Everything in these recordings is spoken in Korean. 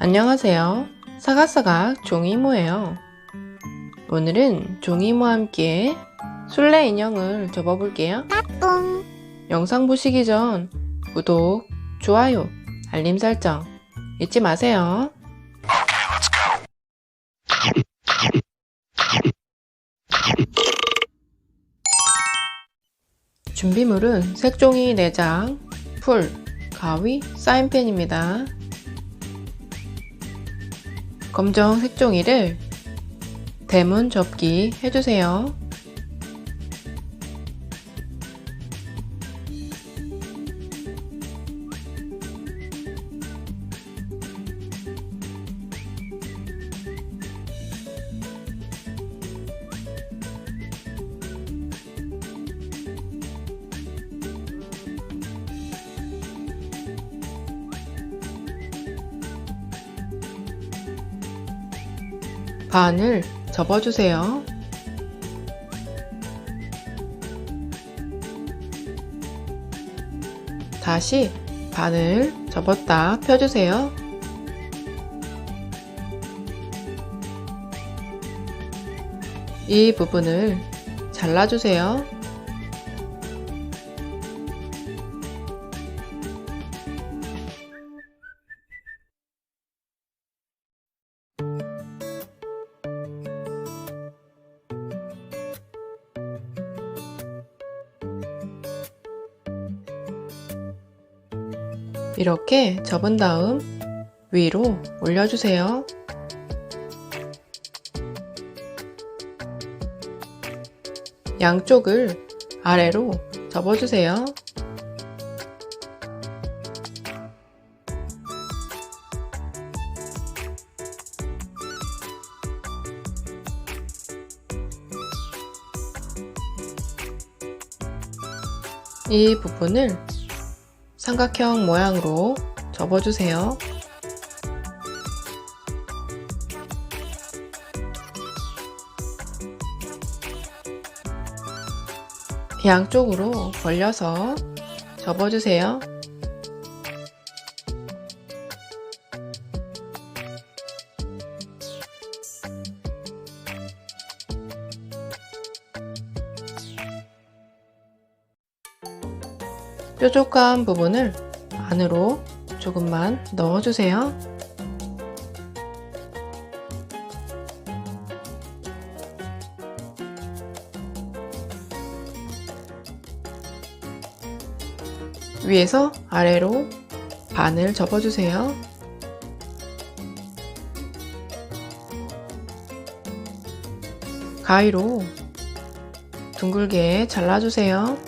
안녕하세요. 사각사각 종이모예요. 오늘은 종이모와 함께 술래 인형을 접어볼게요. 뿡 영상 보시기 전 구독, 좋아요, 알림 설정 잊지 마세요. 준비물은 색종이 4장, 풀, 가위, 사인펜입니다. 검정 색종이를 대문 접기 해주세요. 반을 접어주세요. 다시 반을 접었다 펴주세요. 이 부분을 잘라주세요. 이렇게 접은 다음 위로 올려주세요. 양쪽을 아래로 접어주세요. 이 부분을 삼각형 모양으로 접어주세요. 양쪽으로 벌려서 접어주세요. 뾰족한 부분을 안으로 조금만 넣어주세요. 위에서 아래로 반을 접어주세요. 가위로 둥글게 잘라주세요.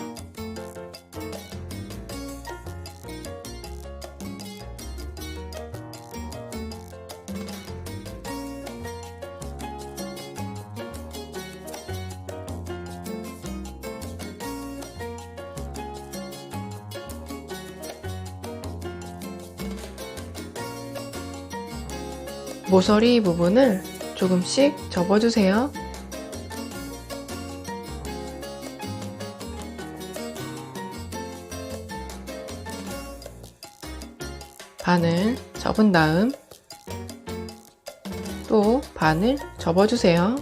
모서리 부분을 조금씩 접어주세요. 반을 접은 다음 또 반을 접어주세요.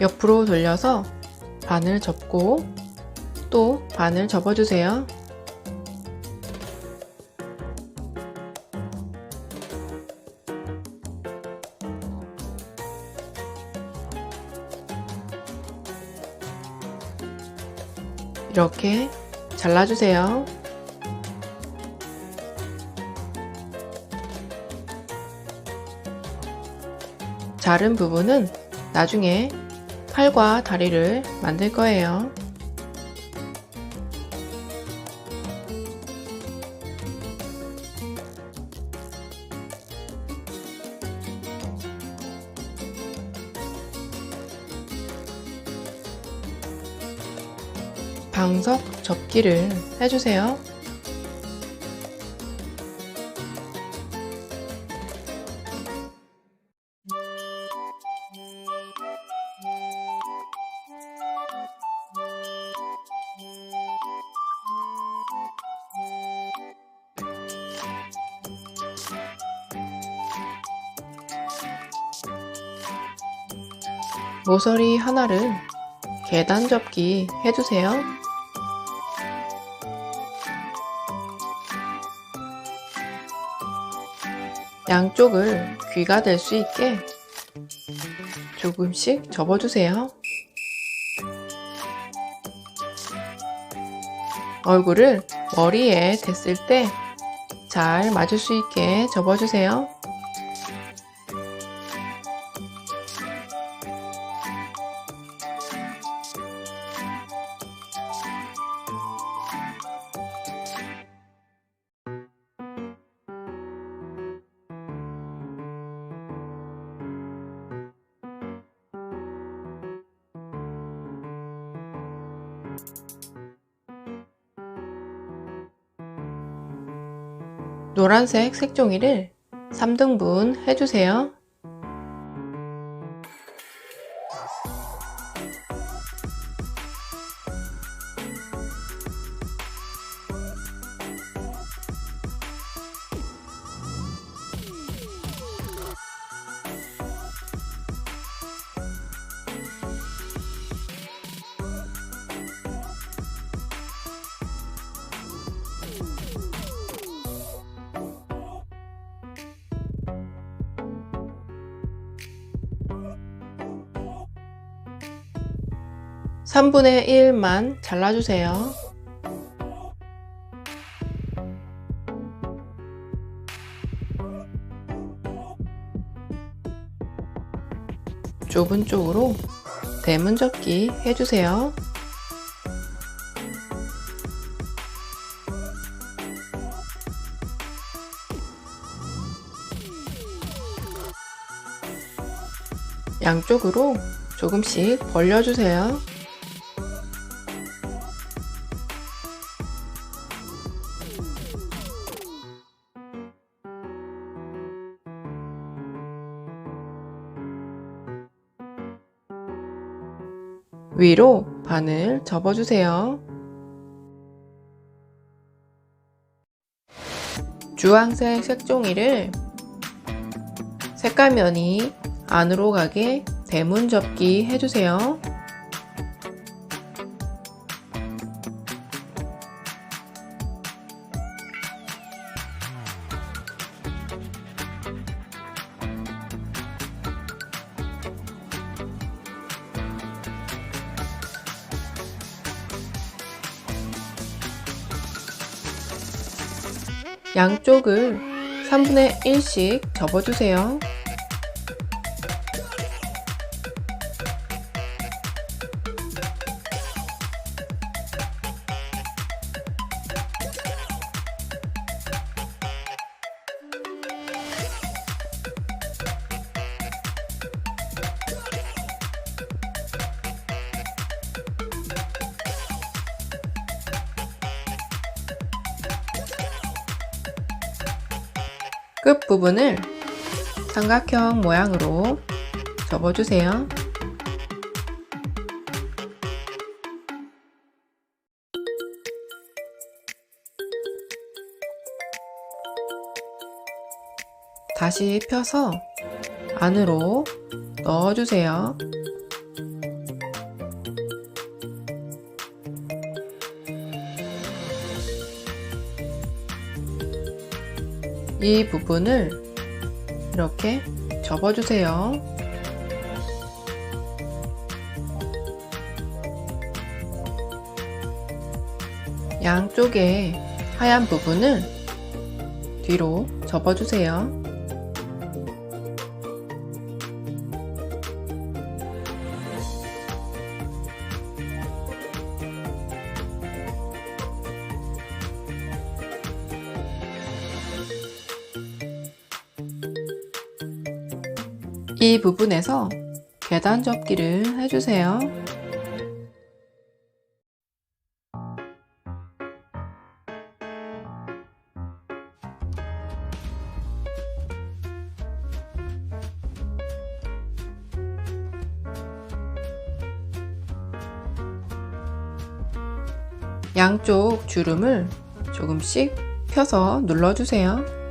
옆으로 돌려서 반을 접고 또 반을 접어주세요. 이렇게 잘라주세요. 자른 부분은 나중에 팔과 다리를 만들 거예요. 방석 접기를 해주세요. 모서리 하나를 계단 접기 해주세요. 양쪽을 귀가 될 수 있게 조금씩 접어주세요. 얼굴을 머리에 댔을 때 잘 맞을 수 있게 접어주세요. 노란색 색종이를 3등분 해주세요. 삼분의 1만 잘라주세요. 좁은 쪽으로 대문 접기 해주세요. 양쪽으로 조금씩 벌려주세요. 위로 반을 접어주세요. 주황색 색종이를 색깔면이 안으로 가게 대문 접기 해주세요. 양쪽을 3분의 1씩 접어주세요. 끝부분을 삼각형 모양으로 접어주세요. 다시 펴서 안으로 넣어주세요. 이 부분을 이렇게 접어주세요. 양쪽에 하얀 부분을 뒤로 접어주세요. 이 부분에서 계단 접기를 해주세요. 양쪽 주름을 조금씩 펴서 눌러주세요.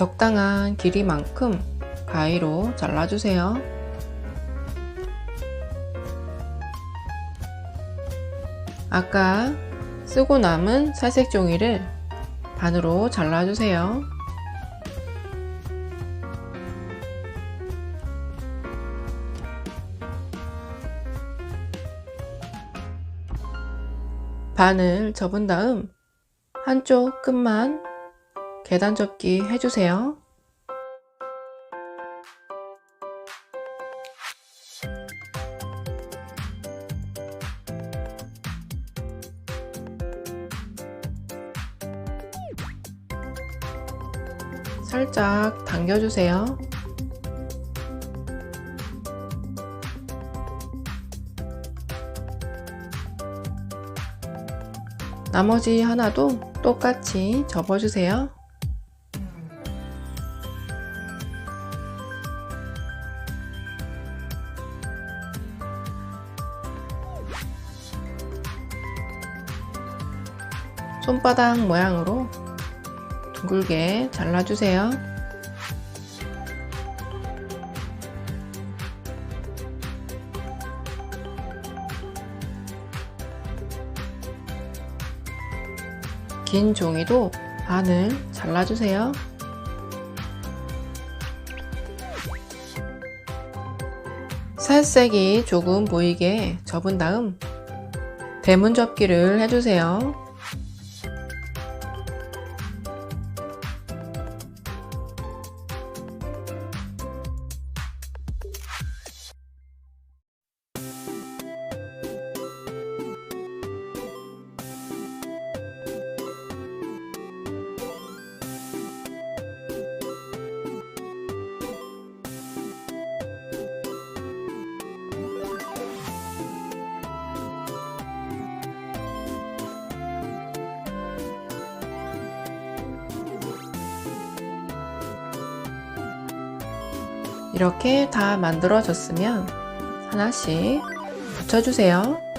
적당한 길이만큼 가위로 잘라주세요. 아까 쓰고 남은 살색 종이를 반으로 잘라주세요. 반을 접은 다음 한쪽 끝만 계단 접기 해주세요. 살짝 당겨주세요. 나머지 하나도 똑같이 접어주세요. 손바닥 모양으로 둥글게 잘라주세요. 긴 종이도 반을 잘라주세요. 살색이 조금 보이게 접은 다음 대문 접기를 해주세요. 이렇게 다 만들어졌으면 하나씩 붙여주세요.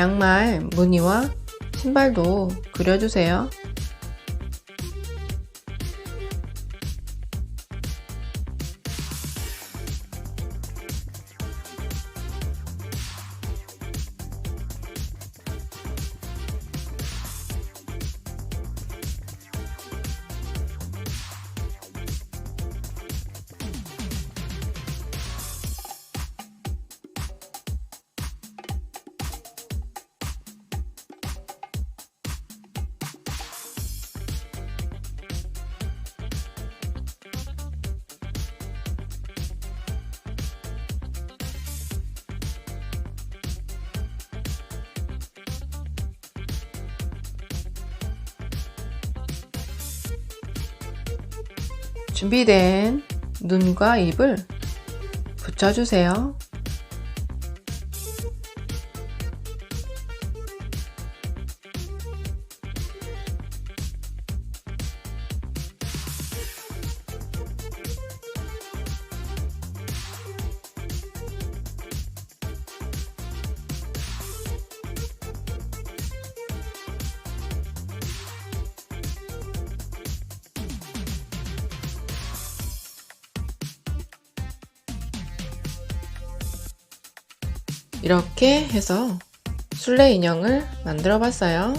양말 무늬와 신발도 그려주세요. 준비된 눈과 입을 붙여주세요. 이렇게 해서 술래 인형을 만들어 봤어요.